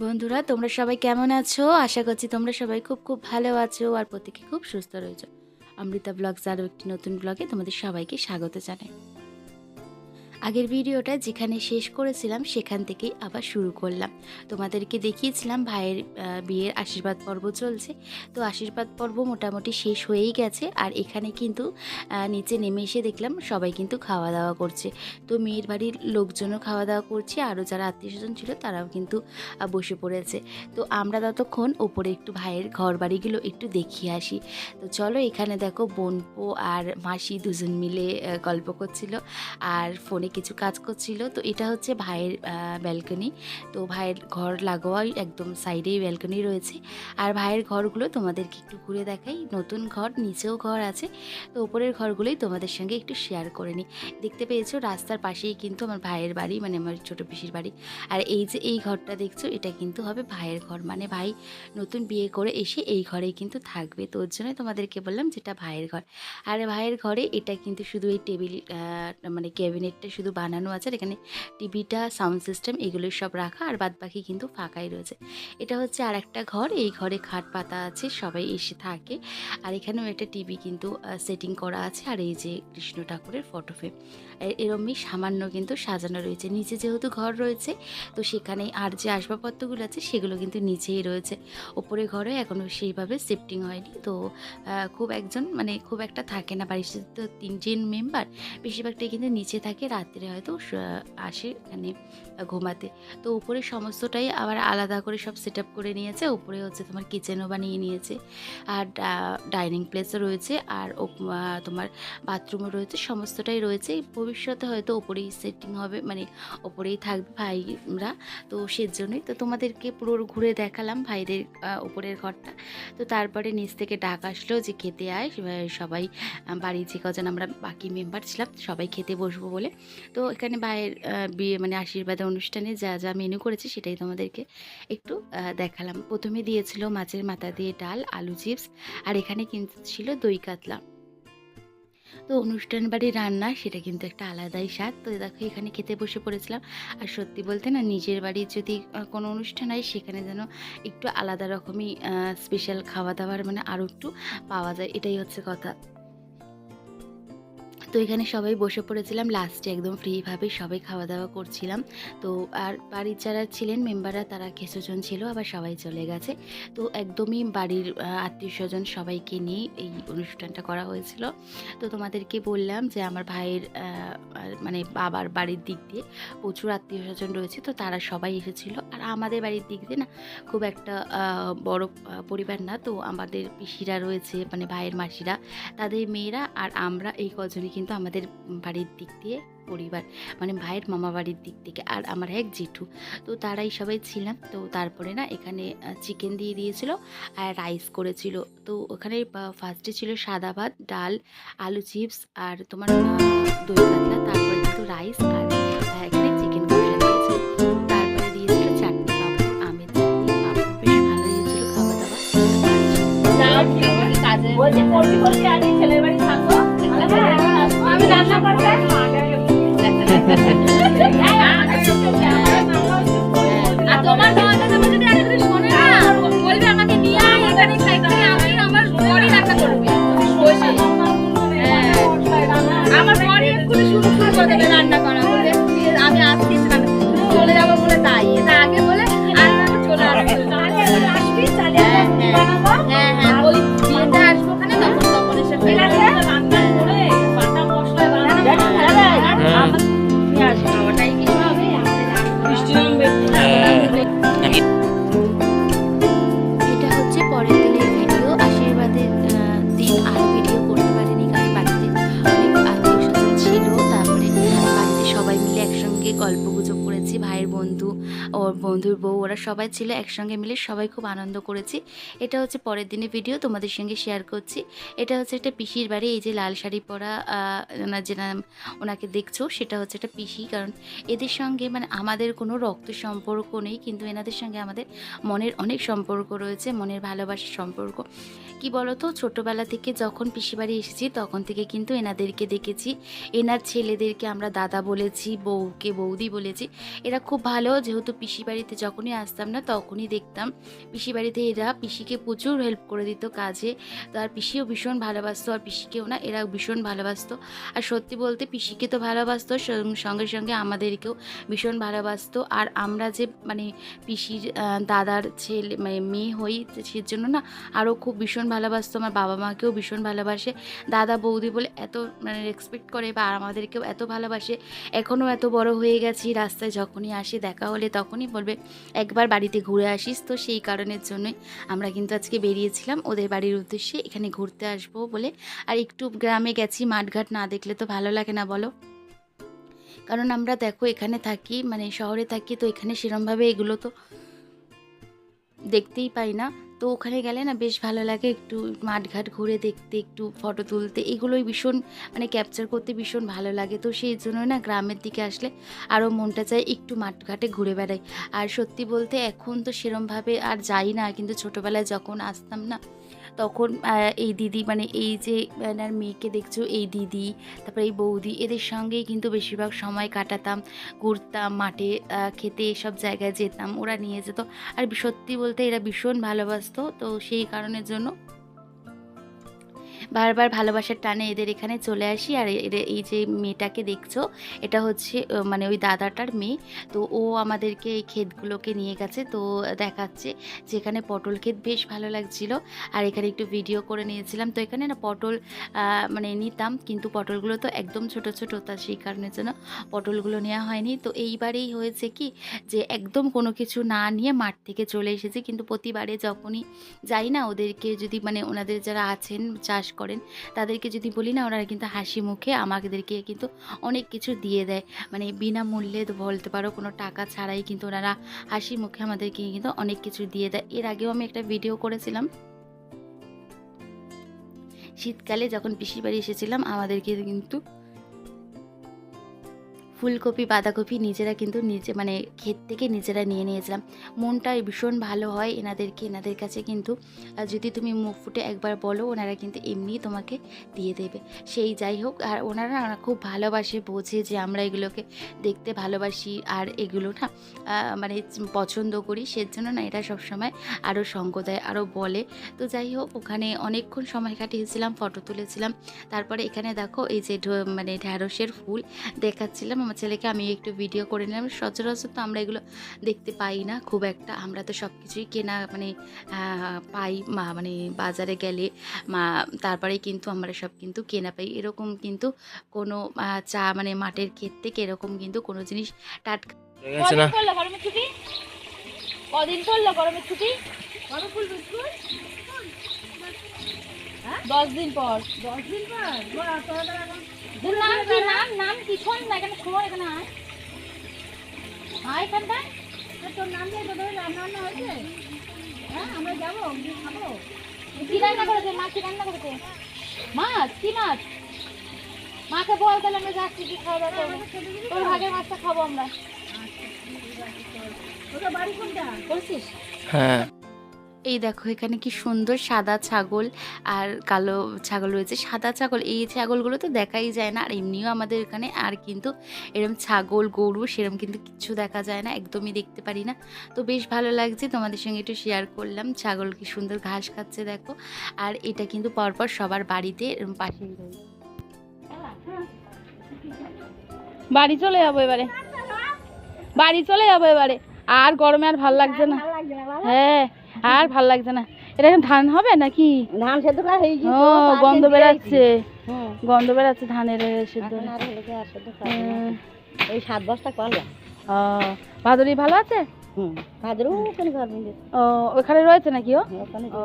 বন্ধুরা, তোমরা সবাই কেমন আছো? আশা করছি তোমরা সবাই খুব খুব ভালো আছো আর প্রত্যেকে খুব সুস্থ রয়েছো। অমৃতা ব্লগস আরও একটি নতুন ব্লগে তোমাদের সবাইকে স্বাগত জানাই। আগের ভিডিওটা যেখানে শেষ করেছিলাম, সেখান থেকেই আবার শুরু করলাম। তোমাদেরকে দেখিয়েছিলাম ভাইয়ের বিয়ের আশীর্বাদ পর্ব চলছে। তো আশীর্বাদ পর্ব মোটামুটি শেষ হয়েই গেছে। আর এখানে কিন্তু নিচে নেমে এসে দেখলাম সবাই কিন্তু খাওয়া দাওয়া করছে। তো মেয়ের বাড়ির লোকজনও খাওয়া দাওয়া করছে। আরও যারা আত্মীয় স্বজন ছিল, তারাও কিন্তু বসে পড়েছে। তো আমরা ততক্ষণ ওপরে একটু ভাইয়ের ঘর বাড়িগুলো একটু দেখিয়ে আসি। তো চলো এখানে দেখো বোনপো আর মাসি দুজন মিলে গল্প করছিল। আর ফোনে কিছু কাজ করছিল তো এটা হচ্ছে ভাইয়ের ব্যালকনি তো ভাইয়ের ঘর লাগোয়াই একদম সাইডেই ব্যালকনি রয়েছে। আর ভাইয়ের ঘরগুলো তোমাদেরকে একটু ঘুরে দেখাই। নতুন ঘর, নিচেও ঘর আছে। তো ওপরের ঘরগুলোই তোমাদের সঙ্গে একটু শেয়ার করে নিই। দেখতে পেয়েছ, রাস্তার পাশেই কিন্তু আমার ভাইয়ের বাড়ি মানে আমার ছোটো পিসির বাড়ি। আর এই যে এই ঘরটা দেখছ, এটা কিন্তু হবে ভাইয়ের ঘর। মানে ভাই নতুন বিয়ে করে এসে এই ঘরেই কিন্তু থাকবে। তো ওর জন্যই তোমাদেরকে বললাম যেটা ভাইয়ের ঘর। আর ভাইয়ের ঘরে এটা কিন্তু শুধু এই টেবিল মানে ক্যাবিনেটটা শুধু বানানো আছে আর এখানে টিভিটা সাউন্ড সিস্টেম এগুলো সব রাখা আর বাদ বাকি কিন্তু ফাঁকাই রয়েছে। এটা হচ্ছে আর একটা ঘর, এই ঘরে খাট পাতা আছে, সবাই এসে থাকে। আর এখানেও একটা টিভি কিন্তু সেটিং করা আছে আর এই যে কৃষ্ণ ঠাকুরের ফটো ফ্রেম এরমই সামান্য কিন্তু সাজানো রয়েছে। নিচে যেহেতু ঘর রয়েছে, তো সেখানে আর যে আসবাবপত্রগুলো আছে সেগুলো কিন্তু নিচেই রয়েছে। ওপরে ঘরে এখনও সেইভাবে শিফটিং হয়নি, তো খুব একজন মানে খুব একটা থাকে না। বাড়ির তো তিনজন মেম্বার বেশিরভাগটাই কিন্তু নিচে থাকে রাত্রে হয়তো আসে এখানে ঘুমাতে। তো উপরে সমস্তটাই আবার আলাদা করে সব সেট করে নিয়েছে। উপরে হচ্ছে তোমার কিচেনও বানিয়ে নিয়েছে। আর ডাইনিং প্লেসও রয়েছে। আর তোমার বাথরুমও রয়েছে। সমস্তটাই রয়েছে। ভবিষ্যতে হয়তো ওপরেই সেটিং হবে। মানে ওপরেই থাকবে ভাইরা। তো সেজন্যই তো তোমাদেরকে পুরো ঘুরে দেখালাম ভাইদের উপরের ঘরটা। তো তারপরে নিচ থেকে ডাক আসলো যে খেতে আয়। সবাই- বাড়ির যে কজন আমরা বাকি মেম্বার ছিলাম, সবাই খেতে বসবো বলে। তো এখানে ভাইয়ের বিয়ে মানে আশীর্বাদ অনুষ্ঠানে যা যা মেনু করেছে সেটাই তোমাদেরকে একটু দেখালাম। প্রথমে দিয়েছিল মাছের মাথা দিয়ে ডাল, আলু চিপস, আর এখানে কিন্তু ছিল দই কাতলা। তো অনুষ্ঠান বাড়ির রান্না সেটা কিন্তু একটা আলাদাই স্বাদ। তো দেখো এখানে খেতে বসে পড়েছিলাম। আর সত্যি বলতে না, নিজের বাড়ির যদি কোনো অনুষ্ঠান হয় সেখানে যেন একটু আলাদা রকমই স্পেশাল খাওয়া দাওয়ার মানে আরও একটু পাওয়া যায়, এটাই হচ্ছে কথা। তো এখানে সবাই বসে পড়েছিলাম। লাস্টে একদম ফ্রিভাবে সবাই খাওয়া দাওয়া করছিলাম। তো আর বাড়ির যারা ছিলেন মেম্বাররা তারা কিছুজন ছিল, আবার সবাই চলে গেছে। তো একদমই বাড়ির আত্মীয় স্বজন সবাইকে নিয়ে এই অনুষ্ঠানটা করা হয়েছিল। তো তোমাদেরকে বললাম যে আমার ভাইয়ের মানে বাবার বাড়ির দিক দিয়ে প্রচুর আত্মীয় স্বজন রয়েছে, তো তারা সবাই এসেছিল। আর আমাদের বাড়ির দিক দিয়ে না, খুব একটা বড় পরিবার না। তো আমাদের পিসিরা রয়েছে মানে ভাইয়ের মাসিরা, তাদের মেয়েরা আর আমরা এই কজনই। কিন্তু আমাদের বাড়ির দিক দিয়ে পরিবার মানে ভাইয়ের মামা বাড়ির দিক থেকে আর আমার এক জেঠু। তো তারাই সবাই ছিলাম। তো তারপরে না এখানে চিকেন দিয়ে দিয়েছিল আর রাইস করেছিল। তো ওখানে ফার্স্টে ছিল সাদা ভাত, ডাল, আলু চিপস আর তোমার দই সবাই ছিল, একসঙ্গে মিলে সবাই খুব আনন্দ করেছি। এটা হচ্ছে পরের দিনের ভিডিও তোমাদের সঙ্গে শেয়ার করছি। এটা হচ্ছে একটা পিসির বাড়ি, এই যে লাল শাড়ি পরা ওনার যে নাম ওনাকে দেখছ, সেটা হচ্ছে একটা পিসি। কারণ এদের সঙ্গে মানে আমাদের কোনো রক্ত সম্পর্ক নেই, কিন্তু এনাদের সঙ্গে আমাদের মনের অনেক সম্পর্ক রয়েছে, মনের ভালোবাসার সম্পর্ক। কি বলতো, ছোটোবেলা থেকে যখন পিসি বাড়ি এসেছি, তখন থেকে কিন্তু এনাদেরকে দেখেছি। এনার ছেলেদেরকে আমরা দাদা বলেছি, বউকে বৌদি বলেছি। এরা খুব ভালো, যেহেতু পিসিবাড়ি বাড়িতে যখনই আসতাম না, তখনই দেখতাম। পিসি বাড়িতে এরা পিসিকে প্রচুর হেল্প করে দিত কাজে। তো আর পিসিও ভীষণ ভালোবাসতো, আর পিসিকেও না এরা ভীষণ ভালোবাসতো। আর সত্যি বলতে পিসিকে তো ভালোবাসতো সঙ্গে সঙ্গে আমাদেরকেও ভীষণ ভালোবাসতো। আর আমরা যে মানে পিসির দাদার ছেলে মানে মেয়ে হই তো সেজন্য না আরও খুব ভীষণ ভালোবাসতো। আমার বাবা মাকেও ভীষণ ভালোবাসে। দাদা বৌদি বলে এত মানে রেসপেক্ট করে বা আমাদেরকেও এত ভালোবাসে। এখনও এত বড় হয়ে গেছি, রাস্তায় যখনই আসি দেখা হলে তখনই বলবে, একবার বাড়িতে ঘুরে আসিস, তো সেই কারণের জন্যই আমরা কিন্তু আজকে বেরিয়েছিলাম। ওদের বাড়ির উদ্দেশ্যে এখানে ঘুরতে আসব বলে। আর একটু গ্রামে গেছি, মাঠঘাট না দেখলে তো ভালো লাগে না, বলো? কারণ আমরা দেখো এখানে থাকি মানে শহরে থাকি, তো এখানে সেরমভাবে এগুলো তো দেখতেই পাই না। তো ওখানে গেলে না বেশ ভালো লাগে একটু মাঠঘাট ঘুরে দেখতে, একটু ফটো তুলতে। এগুলোই ভীষণ মানে ক্যাপচার করতে ভীষণ ভালো লাগে। তো সেই জন্য না গ্রামের দিকে আসলে আরও মনটা চায় একটু মাঠঘাটে ঘুরে বেড়াই। আর সত্যি বলতে এখন তো সেরমভাবে আর যাই না। কিন্তু ছোটোবেলায় যখন আসতাম না তখন এই দিদি মানে এই যে এনার মেয়েকে দেখছ, এই দিদি, তারপরে এই বৌদি, এদের সঙ্গেই কিন্তু বেশিরভাগ সময় কাটাতাম, ঘুরতাম, মাঠে খেতে এসব জায়গায় যেতাম, ওরা নিয়ে যেত। আর সত্যি বলতে এরা ভীষণ ভালোবাসত, তো সেই কারণের জন্য বারবার ভালোবাসার টানে এদের এখানে চলে আসি। আর এদের এই যে মেয়েটাকে দেখছ, এটা হচ্ছে মানে ওই দাদাটার মেয়ে। তো ও আমাদেরকে এই ক্ষেতগুলোকে নিয়ে গেছে। তো দেখাচ্ছে যেখানে পটল ক্ষেত বেশ ভালো লাগছিল। আর এখানে একটু ভিডিও করে নিয়েছিলাম। তো এখানে না পটল মানে নিতাম। কিন্তু পটলগুলো তো একদম ছোট ছোট, তা সেই কারণের জন্য পটলগুলো নেওয়া হয়নি। তো এইবারেই হয়েছে কি যে একদম কোনো কিছু না নিয়ে মাঠ থেকে চলে এসেছে। কিন্তু প্রতিবারে যখনই যাই না, ওদেরকে যদি মানে ওনাদের যারা আছেন, চাষ করেন। তাদেরকে যদি বলি না, ওনারা কিন্তু হাসি মুখে আমাদেরকে কিন্তু অনেক কিছু দিয়ে দেয়। মানে বিনামূল্যে বলতে পারো, কোনো টাকা ছাড়াই কিন্তু ওনারা হাসি মুখে আমাদেরকে কিন্তু অনেক কিছু দিয়ে দেয়। এর আগেও আমি একটা ভিডিও করেছিলাম। শীতকালে যখন পিসির বাড়ি এসেছিলাম, আমাদেরকে কিন্তু ফুলকপি, বাঁধাকপি নিজেরা কিন্তু নিজে মানে ক্ষেত থেকে নিজেরা নিয়ে নিয়েছিলাম। মনটা ভীষণ ভালো হয় এনাদেরকে, এনাদের কাছে কিন্তু। যদি তুমি মুখ ফুটে একবার বলো, ওনারা কিন্তু এমনিই তোমাকে দিয়ে দেবে। সেই যাই হোক, আর ওনারা খুব ভালোবাসে, বোঝে যে আমরা এগুলোকে দেখতে ভালোবাসি আর এগুলো না মানে পছন্দ করি। সেজন্য না এটা সবসময় আরও সঙ্গ দেয় আরও বলে। তো যাই হোক, ওখানে অনেকক্ষণ সময় কাটিয়েছিলাম, ফটো তুলেছিলাম। তারপরে এখানে দেখো এই যে মানে ঢ্যাঁড়সের ফুল দেখাচ্ছিলাম। আমার ছেলেকে আমি একটু ভিডিও করে নিলাম। সচরাচর তো আমরা এগুলো দেখতে পাই না খুব একটা। আমরা তো সব কিছুই কেনা মানে পাই মা মানে বাজারে গেলে। মা তারপরে কিন্তু আমরা সব কিন্তু কেনা পাই। এরকম কিন্তু কোনো চা মানে মাঠের ক্ষেত থেকে এরকম কিন্তু কোনো জিনিস টাটকা হয়ে কদিন গরমের ছুটি? দশ দিন পর। দশ দিন পর? নাম কি নাম নাম কি? শোন না এখানে এখানে আয়। আয় এখানটা। তোর নাম দিয়ে তোদের রান্না বান্না হয়েছে? হ্যাঁ আমরা যাব গিয়ে খাব। কি রান্না করেছে? মা কি রান্না করেছে? মাছ কি মাছ? মাকে বল তাহলে আমরা যাচ্ছি কি খাওয়া দাওয়া করব? তোর ভাগের মাছটা খাব আমরা। তোদের বাড়ি কোনটা? বলছিস? হ্যাঁ। এই দেখো এখানে কি সুন্দর সাদা ছাগল আর কালো ছাগল রয়েছে। সাদা ছাগল এই ছাগলগুলো তো দেখাই যায় না আর এমনিও আমাদের এখানে আর কিন্তু এরম ছাগল গরু সেরম কিন্তু কিচ্ছু দেখা যায় না একদমই দেখতে পারি না। তো বেশ ভালো লাগছে তোমাদের সঙ্গে একটু শেয়ার করলাম ছাগল কি সুন্দর ঘাস খাচ্ছে দেখো। আর এটা কিন্তু পরপর সবার বাড়িতে এরম পাশেই রয়েছে বাড়ি চলে যাব এবারে। বাড়ি চলে যাব এবারে। আর গরমে আর ভালো লাগছে না। হ্যাঁ। আর ভালো লাগছে না। এটা এখন ধান হবে নাকি? ধান সেদ্ধ করা হয়ে গেছে ও গন্ধ বেরাচ্ছে। হুম। গন্ধ বেরাচ্ছে ধানের সেদ্ধ। আর হলো আর সেদ্ধ করা ওই সাত বস্তা করলাম ও ভাদুরি ভালো আছে? হুম ভাদ্র ওখানে ঘর ও ওখানে রয়েছে নাকি ও? ওখানে ও।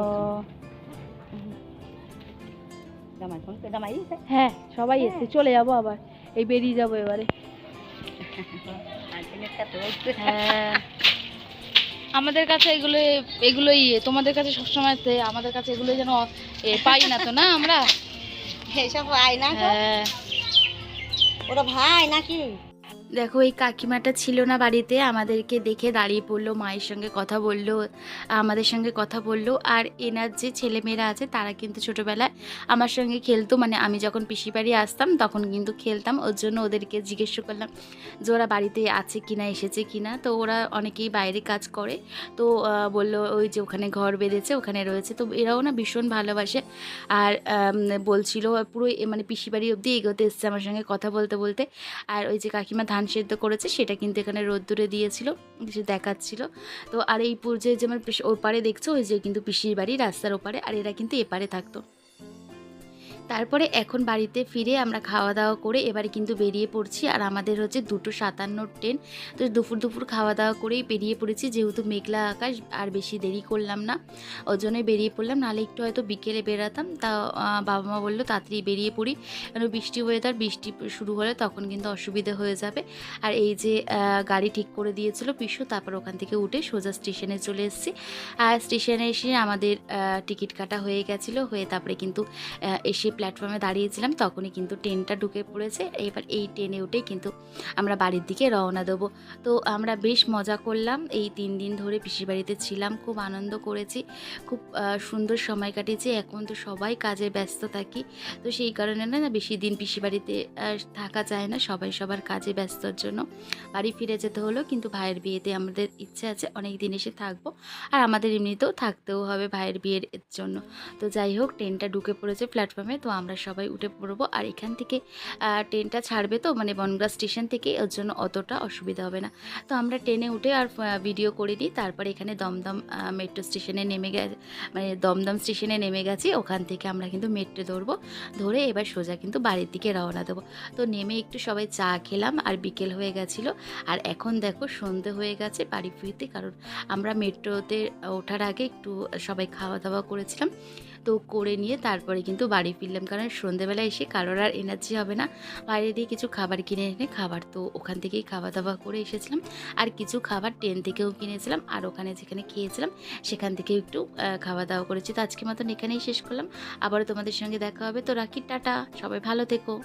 হ্যাঁ সবাই এসে চলে যাব আবার। এই বেরিয়ে যাব এবারে। হ্যাঁ। আমাদের কাছে এগুলো এগুলোই তোমাদের কাছে সবসময় তে, আমাদের কাছে এগুলো যেন পাই না তো না আমরা? এইসব পাই না হ্যাঁ। ওরা ভাই নাকি? দেখো, এই কাকিমাটা ছিল না বাড়িতে। আমাদেরকে দেখে দাঁড়িয়ে পড়ল, মায়ের সঙ্গে কথা বলল, আমাদের সঙ্গে কথা বলল। আর এনার যে ছেলেমেয়েরা আছে, তারা কিন্তু ছোটোবেলায় আমার সঙ্গে খেলতো। মানে আমি যখন পিসি বাড়ি আসতাম, তখন কিন্তু খেলতাম। ওর জন্য ওদেরকে জিজ্ঞেস করলাম যে, ওরা বাড়িতে আছে কিনা, এসেছে কিনা? তো ওরা অনেকেই বাইরে কাজ করে। তো বলল, ওই যে ওখানে ঘর বেঁধেছে, ওখানে রয়েছে। তো এরাও না ভীষণ ভালোবাসে। আর বলছিল, পুরো মানে পিসি বাড়ি অবধি এগোতে এসছে আমার সঙ্গে কথা বলতে বলতে। আর ওই যে কাকিমা ধান সেদ্ধ করেছে, সেটা কিন্তু এখানে রোদ্দুরে দিয়েছিল, কিছু দেখাচ্ছিল। তো আর এই যে আমার ওপারে দেখছ, ওই যে কিন্তু পিসির বাড়ি, রাস্তার ওপারে, আর এরা কিন্তু এপারে থাকতো। তারপরে এখন বাড়িতে ফিরে আমরা খাওয়া দাওয়া করে এবারে কিন্তু বেরিয়ে পড়ছি আর আমাদের হচ্ছে দুটো সাতান্ন ট্রেন। তো দুপুর দুপুর খাওয়া দাওয়া করেই বেরিয়ে পড়েছি, যেহেতু মেঘলা আকাশ আর বেশি দেরি করলাম না। ওই জন্যই বেরিয়ে পড়লাম, নাহলে একটু হয়তো বিকেলে বেরাতাম। তা বাবা মা বলল, তাড়াতাড়ি বেরিয়ে পড়ি। কেন বৃষ্টি ওয়েদার বৃষ্টি শুরু হলে তখন কিন্তু অসুবিধা হয়ে যাবে। আর এই যে গাড়ি ঠিক করে দিয়েছিল পিসু, তারপর ওখান থেকে উঠে সোজা স্টেশনে চলে এসেছি। আর স্টেশনে এসে আমাদের টিকিট কাটা হয়ে গেছিল, হয়ে তারপরে কিন্তু এসে প্ল্যাটফর্মে দাঁড়িয়েছিলাম, তখনই কিন্তু ট্রেনটা ঢুকে পড়েছে। এবার এই ট্রেনে উঠেই কিন্তু আমরা বাড়ির দিকে রওনা দেবো। তো আমরা বেশ মজা করলাম, এই তিন দিন ধরে পিসির বাড়িতে ছিলাম, খুব আনন্দ করেছি, খুব সুন্দর সময় কাটিয়েছি। এখন তো সবাই কাজে ব্যস্ত থাকি, তো সেই কারণে না না বেশি দিন পিসি বাড়িতে থাকা যায় না, সবাই সবার কাজে ব্যস্তর জন্য। বাড়ি ফিরে যেতে হলো, কিন্তু ভাইয়ের বিয়েতে আমাদের ইচ্ছে আছে, অনেক দিন এসে থাকব, আর আমাদের এমনিতেও থাকতেও হবে ভাইয়ের বিয়ের জন্য। তো যাই হোক, ট্রেনটা ঢুকে পড়েছে প্ল্যাটফর্মে তো আমরা সবাই উঠে পড়ব। আর এখান থেকে ট্রেনটা ছাড়বে তো মানে বনগাঁ স্টেশন থেকে, ওর জন্য অতটা অসুবিধা হবে না। তো আমরা ট্রেনে উঠে আর ভিডিও করে নিই তারপরে এখানে দমদম মেট্রো স্টেশনে নেমে গে মানে দমদম স্টেশনে নেমে গেছি। ওখান থেকে আমরা কিন্তু মেট্রো ধরবো। ধরে এবার সোজা কিন্তু বাড়ির দিকে রওনা দেবো। তো নেমে একটু সবাই চা খেলাম আর বিকেল হয়ে গেছিল। আর এখন দেখো সন্ধে হয়ে গেছে বাড়ি ফিরতে, কারণ আমরা মেট্রোতে ওঠার আগে একটু সবাই খাওয়া দাওয়া করেছিলাম। তো করে নিয়ে তারপরে কিন্তু বাড়ি ফিরলাম। কারণ সন্ধেবেলা এসে কারোর আর এনার্জি হবে না। বাইরে দিয়ে কিছু খাবার কিনে এনে খাবার তো ওখান থেকেই খাওয়া দাওয়া করে এসেছিলাম। আর কিছু খাবার ট্রেন থেকেও কিনেছিলাম। আর ওখানে যেখানে খেয়েছিলাম, সেখান থেকে একটু খাওয়া দাওয়া করেছি। তো আজকে মতন এখানেই শেষ করলাম। আবারও তোমাদের সঙ্গে দেখা হবে। তো রাখি, টাটা। সবাই ভালো থেকো।